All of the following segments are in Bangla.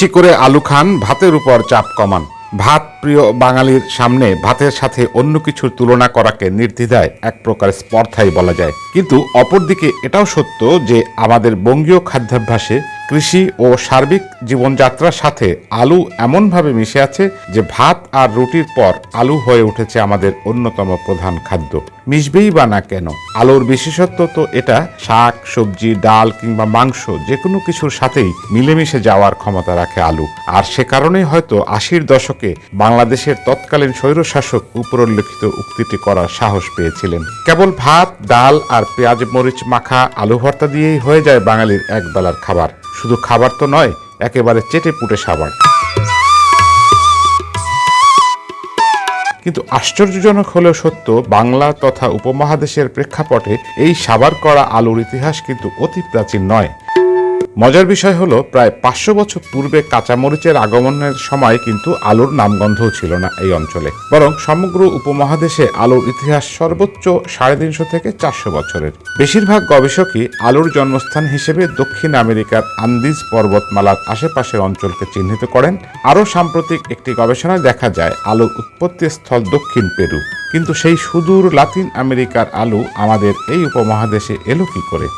বেশি করে আলু খান, ভাতের উপর চাপ কমান। ভাত প্রিয় বাঙালির সামনে ভাতের সাথে অন্য কিছুর তুলনা করাকে নির্দ্বিধায় এক প্রকার স্পর্ধাই বলা যায়। কিন্তু অপরদিকে এটাও সত্য যে আমাদের বঙ্গীয় খাদ্যাভ্যাসে কৃষি ও সার্বিক জীবনযাত্রার সাথে আলু এমনভাবে মিশে আছে যে ভাত আর রুটির পর আলু হয়ে উঠেছে আমাদের অন্যতম প্রধান খাদ্য। মিশবেই বা না কেন? আলুর বিশেষত্ব তো এটা, শাক, সবজি, ডাল কিংবা মাংস যে কোনো কিছুর সাথেই মিলেমিশে যাওয়ার ক্ষমতা রাখে আলু। আর সে কারণেই হয়তো আশির দশকে বাংলাদেশের তৎকালীন স্বৈরশাসক উপরোল্লিখিত উক্তিটি করার সাহস পেয়েছিলেন। কেবল ভাত, ডাল আর পেঁয়াজ, মরিচ, মাখা, আলু ভর্তা দিয়েই হয়ে যায় বাঙালির একবেলার খাবার। শুধু খাবার তো নয়, একেবারে চেটে পুটে সাবার কিন্তু আশ্চর্যজনক হলেও সত্য, বাংলা তথা উপমহাদেশের প্রেক্ষাপটে এই সাবার করা আলুর ইতিহাস কিন্তু অতি প্রাচীন নয়। মজার বিষয় হলো, প্রায় পাঁচশো বছর পূর্বে কাঁচামরিচের আগমনের সময় কিন্তু আলুর নামগন্ধও ছিল না এই অঞ্চলে। বরং সমগ্র উপমহাদেশে আলুর ইতিহাস সর্বোচ্চ সাড়ে তিনশো থেকে চারশো বছরের। বেশিরভাগ গবেষকই আলুর জন্মস্থান হিসেবে দক্ষিণ আমেরিকার আন্দিজ পর্বতমালার আশেপাশের অঞ্চলকে চিহ্নিত করেন। আরও সাম্প্রতিক একটি গবেষণায় দেখা যায়, আলুর উৎপত্তি স্থল দক্ষিণ পেরু। কিন্তু সেই সুদূর লাতিন আমেরিকার আলু আমাদের এই উপমহাদেশে এলো কি করে?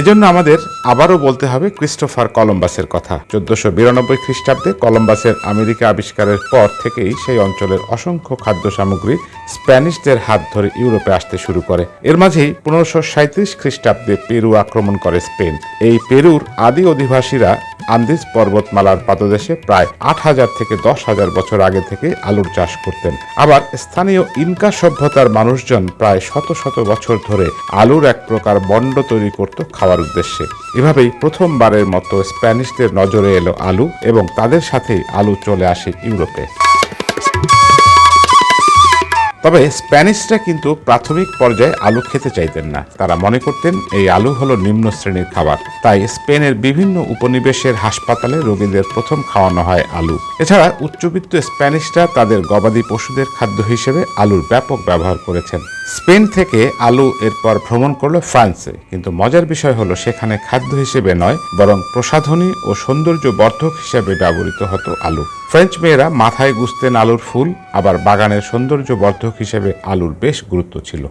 এজন্য আমাদের আবারও বলতে হবে ক্রিস্টোফার কলম্বাসের কথা। চোদ্দশো বিরানব্বই খ্রিস্টাব্দে কলম্বাসের আমেরিকা আবিষ্কারের পর থেকেই সেই অঞ্চলের অসংখ্য খাদ্য সামগ্রী স্প্যানিশদের হাত ধরে ইউরোপে আসতে শুরু করে। এর মাঝেই পনেরোশো সাঁত্রিশ খ্রিস্টাব্দে পেরু আক্রমণ করে স্পেন। এই পেরুর আদি অধিবাসীরা আন্দিজ পর্বতমালার পাদদেশে প্রায় আট হাজার থেকে দশ হাজার বছর আগে থেকে আলুর চাষ করতেন। আবার স্থানীয় ইনকা সভ্যতার মানুষজন প্রায় শত শত বছর ধরে আলুর এক প্রকার বন্ড তৈরি করত খাওয়ার উদ্দেশ্যে। এভাবেই প্রথমবারের মতো স্প্যানিশদের নজরে এলো আলু এবং তাদের সাথেই আলু চলে আসে ইউরোপে। তবে স্প্যানিশরা কিন্তু প্রাথমিক পর্যায়ে আলু খেতে চাইতেন না। তারা মনে করতেন, এই আলু হলো নিম্ন শ্রেণির খাবার। তাই স্পেনের বিভিন্ন উপনিবেশের হাসপাতালে রোগীদের প্রথম খাওয়ানো হয় আলু। এছাড়া উচ্চবিত্ত স্প্যানিশরা তাদের গবাদি পশুদের খাদ্য হিসেবে আলুর ব্যাপক ব্যবহার করেছেন। স্পেন থেকে আলু এরপর ভ্রমণ করল ফ্রান্সে। কিন্তু মজার বিষয় হলো সেখানে খাদ্য হিসেবে নয়, বরং প্রসাধনী ও সৌন্দর্য বর্ধক হিসেবে ব্যবহৃত হতো আলু। ফ্রেঞ্চ মেয়েরা মাথায় গুছতেন আলুর ফুল, আবার বাগানের সৌন্দর্য বর্ধক হিসেবে আলুর বেশ গুরুত্ব ছিল।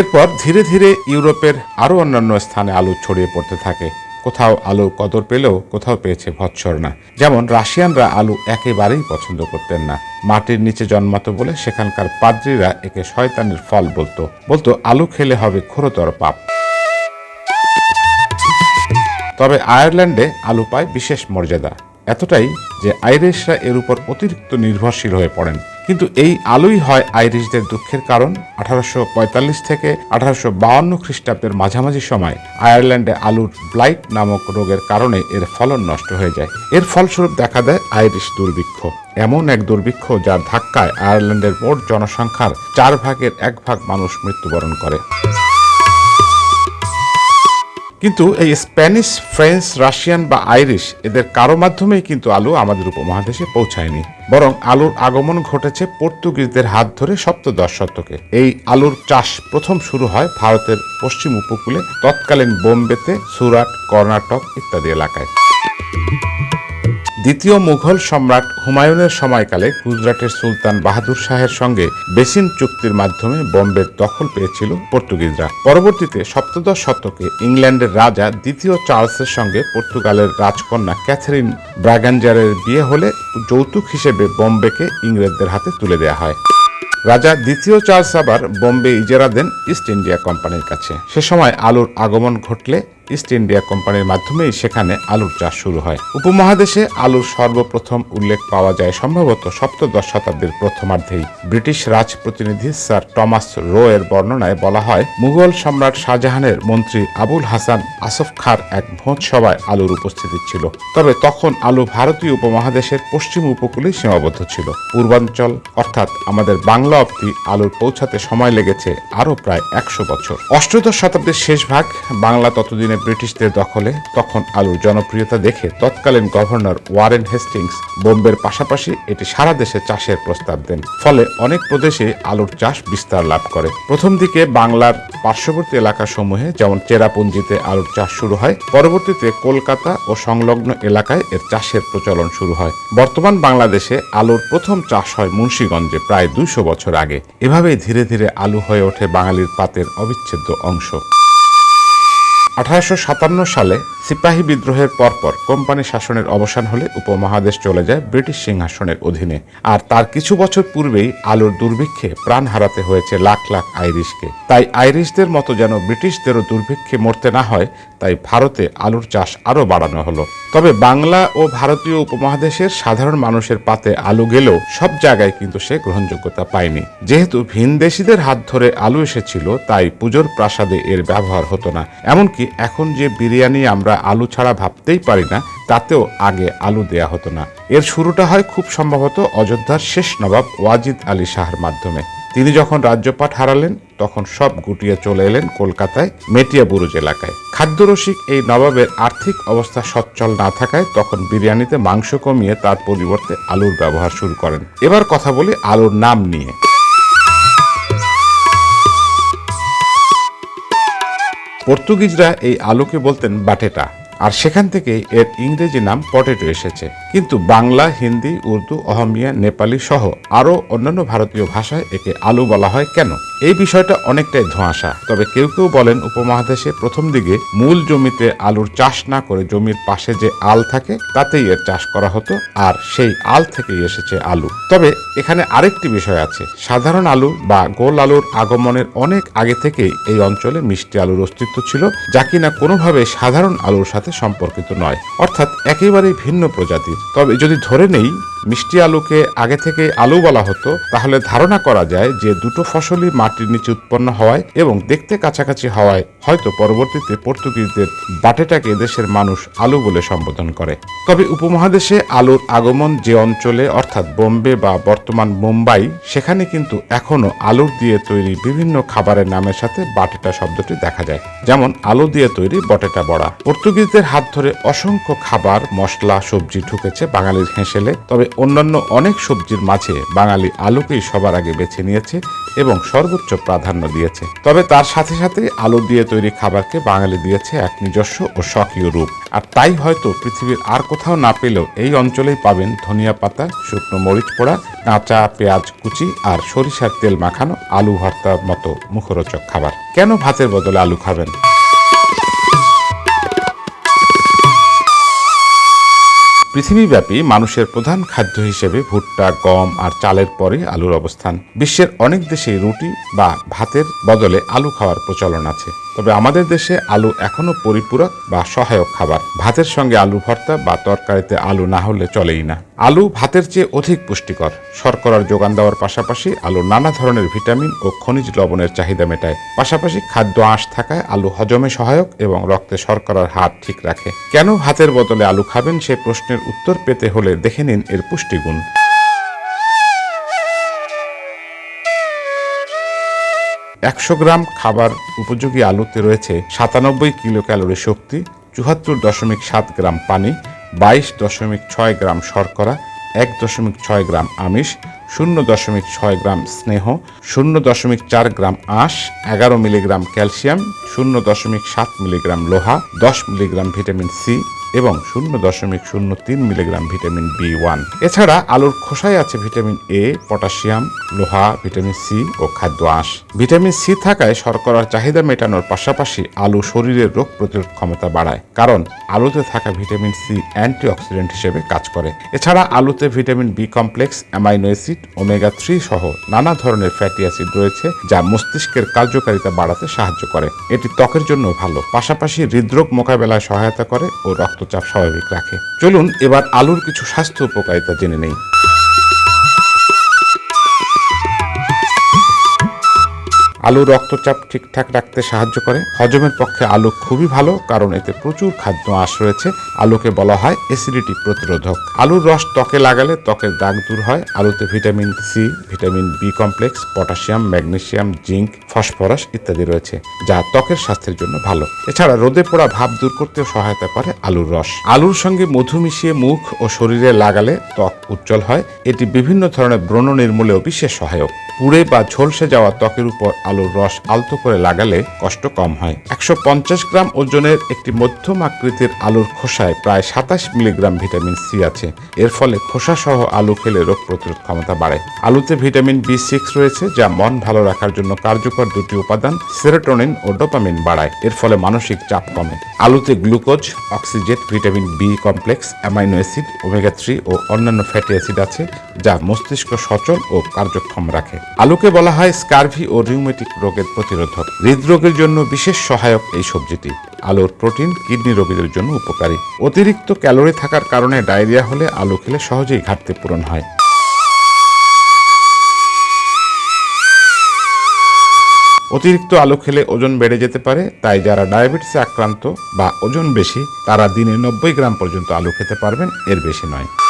এরপর ধীরে ধীরে ইউরোপের আরও অন্যান্য স্থানে আলু ছড়িয়ে পড়তে থাকে। কোথাও আলু কদর পেলেও কোথাও পেয়েছে ভৎসরনা যেমন রাশিয়ানরা আলু একেবারেই পছন্দ করতেন না। মাটির নিচে জন্মাতো বলে সেখানকার পাদ্রীরা একে শয়তানের ফল বলতো। বলতো, আলু খেলে হবে ঘোরতর পাপ। তবে আয়ারল্যান্ডে আলু পায় বিশেষ মর্যাদা। এতটাই যে আইরিশরা এর উপর অতিরিক্ত নির্ভরশীল হয়ে পড়েন। কিন্তু এই আলোই হয় আইরিশদের দুঃখের কারণ। আঠারোশো পঁয়তাল্লিশ থেকে আঠারোশো বাউন্ন খ্রিস্টাব্দের মাঝামাঝি সময় আয়ারল্যান্ডে আলুর ব্লাইট নামক রোগের কারণে এর ফলন নষ্ট হয়ে যায়। এর ফলস্বরূপ দেখা দেয় আইরিশ দুর্ভিক্ষ। এমন এক দুর্ভিক্ষ যার ধাক্কায় আয়ারল্যান্ডের মোট জনসংখ্যার চার ভাগের এক ভাগ মানুষ মৃত্যুবরণ করে। কিন্তু এই স্প্যানিশ, ফ্রেঞ্চ, রাশিয়ান বা আইরিশ এদের কারও মাধ্যমেই কিন্তু আলু আমাদের উপমহাদেশে পৌঁছায়নি। বরং আলুর আগমন ঘটেছে পর্তুগিজদের হাত ধরে সপ্তদশ শতকে। এই আলুর চাষ প্রথম শুরু হয় ভারতের পশ্চিম উপকূলে তৎকালীন বোম্বেতে, সুরাট, কর্ণাটক ইত্যাদি এলাকায়। দ্বিতীয় মুঘল সম্রাট হুমায়ুনের সময়কালে গুজরাটের সুলতান বাহাদুর শাহের সঙ্গে বেসিন চুক্তির মাধ্যমে বম্বের দখল পেয়েছিল পর্তুগিজরা। পরবর্তীতে সপ্তদশ শতকে ইংল্যান্ডের রাজা দ্বিতীয় চার্লসের সঙ্গে পর্তুগালের রাজকন্যা ক্যাথরিন ব্রাগানজারের বিয়ে হলে যৌতুক হিসেবে বম্বেকে ইংরেজদের হাতে তুলে দেওয়া হয়। রাজা দ্বিতীয় চার্লস আবার বোম্বে ইজারা দেন ইস্ট ইন্ডিয়া কোম্পানির কাছে। সে সময় আলুর আগমন ঘটলে ইস্ট ইন্ডিয়া কোম্পানির মাধ্যমেই সেখানে আলুর চাষ শুরু হয়। উপমহাদেশে আলুর সর্বপ্রথম উল্লেখ পাওয়া যায় সম্ভবত সপ্তদশ শতাব্দীর প্রথমার্ধেই। ব্রিটিশ রাজ প্রতিনিধি স্যার টমাস রো এর বর্ণনায় বলা হয়, মুঘল সম্রাট শাহজাহানের মন্ত্রী আবুল হাসান আসফ খার এক ভোজ সভায় আলুর উপস্থিতি ছিল। তবে তখন আলু ভারতীয় উপমহাদেশের পশ্চিম উপকূলেই সীমাবদ্ধ ছিল। পূর্বাঞ্চল, অর্থাৎ আমাদের বাংলা অব্দি আলুর পৌঁছাতে সময় লেগেছে আরও প্রায় একশো বছর। অষ্টদশ শতাব্দীর শেষ ভাগ বাংলা ততদিনে ব্রিটিশদের দখলে তখন আলুর জনপ্রিয়তা দেখে তৎকালীন গভর্নর ওয়ারেন হেস্টিংস বোম্বের পাশাপাশি এটি সারা দেশে চাষের প্রস্তাব দেন। ফলে অনেক প্রদেশে আলুর চাষ বিস্তার লাভ করে। প্রথম দিকে বাংলার পার্শ্ববর্তী এলাকাসমূহে যেমন চেরাপুঞ্জিতে আলুর চাষ শুরু হয়, পরবর্তীতে কলকাতা ও সংলগ্ন এলাকায় এর চাষের প্রচলন শুরু হয়। বর্তমান বাংলাদেশে আলুর প্রথম চাষ হয় মুন্সীগঞ্জে প্রায় দুইশো বছর আগে। এভাবেই ধীরে ধীরে আলু হয়ে ওঠে বাঙালির পাতের অবিচ্ছেদ্য অংশ। আঠারোশো সাতান্ন সালে সিপাহী বিদ্রোহের পরপর কোম্পানি শাসনের অবসান হলে উপমহাদেশ চলে যায় ব্রিটিশ সিংহাসনের অধীনে। আর তার কিছু বছর পূর্বেই আলুর দুর্ভিক্ষে প্রাণ হারাতে হয়েছে লাখ লাখ আইরিশকে। তাই আইরিশদের মতো যেন ব্রিটিশদেরও দুর্ভিক্ষে মরতে না হয়, তাই ভারতে আলুর চাষ আরও বাড়ানো হলো। তবে বাংলা ও ভারতীয় উপমহাদেশের সাধারণ মানুষের পাতে আলু গেলেও সব জায়গায় কিন্তু সে গ্রহণযোগ্যতা পায়নি। যেহেতু ভিনদেশীদের হাত ধরে আলু এসেছিল, তাই পুজোর প্রাসাদে এর ব্যবহার হতো না। এমনকি এখন যে বিরিয়ানি আমরা আলু ছাড়া ভাবতেই পারি না, তাতেও আগে আলু দেয়া হতো না। এর শুরুটা হয় খুব সম্ভবত অযোধ্যার শেষ নবাব ওয়াজিদ আলী শাহর মাধ্যমে। তিনি যখন রাজ্যপাট হারালেন, তখন সব গুটিয়ে চলে এলেন কলকাতায় মেটিয়া বুরুজ এলাকায়। খাদ্যরসিক এই নবাবের আর্থিক অবস্থা সচ্ছল না থাকায় তখন বিরিয়ানিতে মাংস কমিয়ে তার পরিবর্তে আলুর ব্যবহার শুরু করেন। এবার কথা বলি আলুর নাম নিয়ে। পর্তুগিজরা এই আলুকে বলতেন বাটেটা আর সেখান থেকে এর ইংরেজি নাম পটেটো এসেছে। কিন্তু বাংলা, হিন্দি, উর্দু, অহমিয়া, নেপালি সহ আরও অন্যান্য ভারতীয় ভাষায় একে আলু বলা হয় কেন? এই বিষয়টা অনেকটাই ধোঁয়াশা। তবে কেউ কেউ বলেন উপমহাদেশে প্রথম দিকে মূল জমিতে আলুর চাষ না করে জমির পাশে যে আল থাকে, তাতেই এর চাষ করা হতো আর সেই আল থেকেই এসেছে আলু। তবে এখানে আরেকটি বিষয় আছে। সাধারণ আলু বা গোল আলুর আগমনের অনেক আগে থেকেই এই অঞ্চলে মিষ্টি আলুর অস্তিত্ব ছিল, যা কিনা কোনোভাবে সাধারণ আলুর সাথে সম্পর্কিত নয়। অর্থাৎ একেবারেই ভিন্ন প্রজাতির। তবে যদি ধরে নেই মিষ্টি আলুকে আগে থেকে আলু বলা হতো, তাহলে ধারণা করা যায় যে দুটো ফসলই মাটির নিচে উৎপন্ন হওয়ায় এবং দেখতে কাছাকাছি হওয়ায় হয়তো পরবর্তীতে পর্তুগিজদের বাটেটাকে দেশের মানুষ আলু বলে সম্বোধন করে। তবে উপমহাদেশে আলুর আগমন যে অঞ্চলে, অর্থাৎ বোম্বে বা বর্তমান মুম্বাই, সেখানে কিন্তু এখনও আলুর দিয়ে তৈরি বিভিন্ন খাবারের নামের সাথে বাটেটা শব্দটি দেখা যায়। যেমন, আলু দিয়ে তৈরি বটেটা বড়া। পর্তুগিজদের হাত ধরে অসংখ্য খাবার, মশলা, সবজি ঢুকেছে বাঙালির হেঁসেলে। তবে অন্যান্য অনেক সবজির মাঝে বাঙালি আলুকেই সবার আগে বেছে নিয়েছে এবং সর্বোচ্চ প্রাধান্য দিয়েছে। তবে তার সাথে সাথে আলু দিয়ে তৈরি খাবারকে বাঙালি দিয়েছে এক নিজস্ব ও স্বকীয় রূপ। আর তাই হয়তো পৃথিবীর আর কোথাও না পেলেও এই অঞ্চলেই পাবেন ধনিয়া পাতা, শুকনো মরিচ পোড়া, কাঁচা পেঁয়াজ কুচি আর সরিষার তেল মাখানো আলু ভর্তার মতো মুখরোচক খাবার। কেন ভাতের বদলে আলু খাবেন? পৃথিবীব্যাপী মানুষের প্রধান খাদ্য হিসেবে ভুট্টা, গম আর চালের পরে আলুর অবস্থান। বিশ্বের অনেক দেশেই রুটি বা ভাতের বদলে আলু খাওয়ার প্রচলন আছে। তবে আমাদের দেশে আলু এখনও পরিপূরক বা সহায়ক খাবার। ভাতের সঙ্গে আলু ভর্তা বা তরকারিতে আলু না হলে চলেই না। আলু ভাতের চেয়ে অধিক পুষ্টিকর। শর্করার যোগান দেওয়ার পাশাপাশি আলু নানা ধরনের ভিটামিন ও খনিজ লবণের চাহিদা মেটায়। পাশাপাশি খাদ্য আঁশ থাকায় আলু হজমে সহায়ক এবং রক্তে শর্করার হার ঠিক রাখে। কেন ভাতের বদলে আলু খাবেন সে প্রশ্নের উত্তর পেতে হলে দেখে নিন এর পুষ্টিগুণ। একশো গ্রাম খাবার উপযোগী আলুতে রয়েছে সাতানব্বই কিলো ক্যালোরি শক্তি চুহাত্তর দশমিক সাত গ্রাম পানি, বাইশ দশমিক ছয় গ্রাম শর্করা, এক দশমিক ছয় গ্রাম আমিষ, শূন্য দশমিক ছয় গ্রাম স্নেহ, শূন্য দশমিক চার গ্রাম আঁশ, এগারো মিলিগ্রাম ক্যালসিয়াম, শূন্য দশমিক সাত মিলিগ্রাম লোহা, দশ মিলিগ্রাম ভিটামিন সি এবং শূন্য দশমিক শূন্য তিন মিলিগ্রাম ভিটামিন বি ওয়ান। এছাড়া আলুর খোসায় আছে ভিটামিন এ, পটাশিয়াম, লোহা, ভিটামিন সি ও খাদ্য আঁশ। ভিটামিন সি থাকায় শর্করার চাহিদা মেটানোর পাশাপাশি আলু শরীরের রোগ প্রতিরোধ ক্ষমতা বাড়ায়, কারণ আলুতে থাকা ভিটামিন সি অ্যান্টিঅক্সিডেন্ট হিসেবে কাজ করে। এছাড়া আলুতে vitamin B complex, amino acid omega three সহ নানা ধরনের ফ্যাটি অ্যাসিড রয়েছে, যা মস্তিষ্কের কার্যকারিতা বাড়াতে সাহায্য করে। এটি ত্বকের জন্য ভালো, পাশাপাশি হৃদরোগ মোকাবেলায় সহায়তা করে ও রক্তচাপ স্বাভাবিক রাখে। চলুন এবার আলুর কিছু স্বাস্থ্য উপকারিতা জেনে নেই। আলু রক্তচাপ ঠিকঠাক রাখতে সাহায্য করে। হজমের পক্ষে আলু খুবই ভালো, কারণ এতে প্রচুর খাদ্য আঁশ রয়েছে। আলুকে বলা হয় অ্যাসিডিটি প্রতিরোধক। আলুর রস ত্বকে লাগালে ত্বকের দাগ দূর হয়। আলুতে vitamin C vitamin B complex potassium magnesium zinc phosphorus ইত্যাদি রয়েছে, যা ত্বকের স্বাস্থ্যের জন্য ভালো। এছাড়া রোদে পোড়া ভাব দূর করতেও সহায়তা করে আলুর রস। আলুর সঙ্গে মধু মিশিয়ে মুখ ও শরীরে লাগালে ত্বক উজ্জ্বল হয়। এটি বিভিন্ন ধরনের ব্রণ নির্মূলেও বিশেষ সহায়ক। পুড়ে বা ঝলসে যাওয়া ত্বকের উপর আলুর রস আলতো করে লাগালে কষ্ট কম হয়। একশো পঞ্চাশ গ্রাম ওজনের একটি মধ্যম আকৃতির আলুর খোসায় প্রায় সাতাশ মিলিগ্রাম ভিটামিন সি আছে। এর ফলে খোসা সহ আলু খেলে রোগ প্রতিরোধ ক্ষমতা বাড়ে। আলুতে ভিটামিন বি সিক্স রয়েছে, যা মন ভালো রাখার জন্য কার্যকর দুটি উপাদান, সেরোটোনিন ও ডোপামিন বাড়ায়। এর ফলে মানসিক চাপ কমে। আলুতে glucose, অক্সিজেট, vitamin B complex, amino acid, omega three ও অন্যান্য ফ্যাটি অ্যাসিড আছে, যা মস্তিষ্ক সচল ও কার্যক্ষম রাখে। আলুকে বলা হয় স্কারভি ও রিউমেটিক রোগের প্রতিরোধক। হৃদরোগের জন্য বিশেষ সহায়ক এই সবজিটি। আলুর প্রোটিন, কিডনি রোগীদের জন্য উপকারী। অতিরিক্ত ক্যালোরি থাকার কারণে ডায়রিয়া হলে আলু খেলে সহজেই ঘাটতি পূরণ হয়। অতিরিক্ত আলু খেলে ওজন বেড়ে যেতে পারে, তাই যারা ডায়াবেটিসে আক্রান্ত বা ওজন বেশি, তারা দিনে নব্বই গ্রাম পর্যন্ত আলু খেতে পারবেন, এর বেশি নয়।